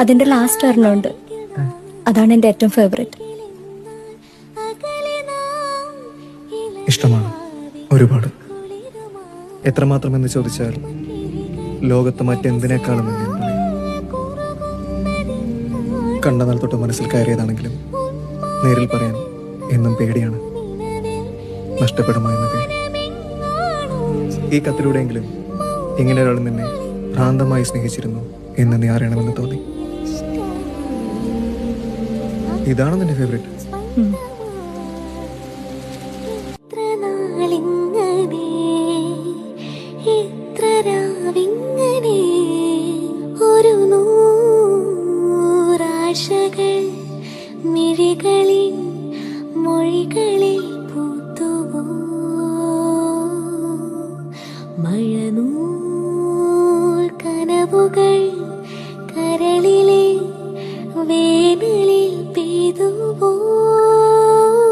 അതിന്റെ ലാസ്റ്റ് ഒരെണ്ണമുണ്ട്. അതാണ് എന്റെ ഏറ്റവും ഫേവറേറ്റ് ഇഷ്ടമാണ് ഒരുപാട്. എത്രമാത്രം എന്ന് ചോദിച്ചാൽ ലോകത്ത് മറ്റെന്തിനേക്കാളും കണ്ടനാൽ തൊട്ട് മനസ്സിൽ കയറിയതാണെങ്കിലും നേരിൽ പറയാൻ എന്നും പേടിയാണ്. നഷ്ടപ്പെടുമോ പേടി ഈ കത്തിലൂടെയെങ്കിലും ഇങ്ങനെ ഒരാൾ നിന്നെ ഭ്രാന്തമായി സ്നേഹിച്ചിരുന്നു എന്ന് നീ അറിയണമെന്ന് തോന്നി. ഇതാണ് നിന്റെ ഫേവറേറ്റ് മിഴികളിൽ മൊഴികളിൽ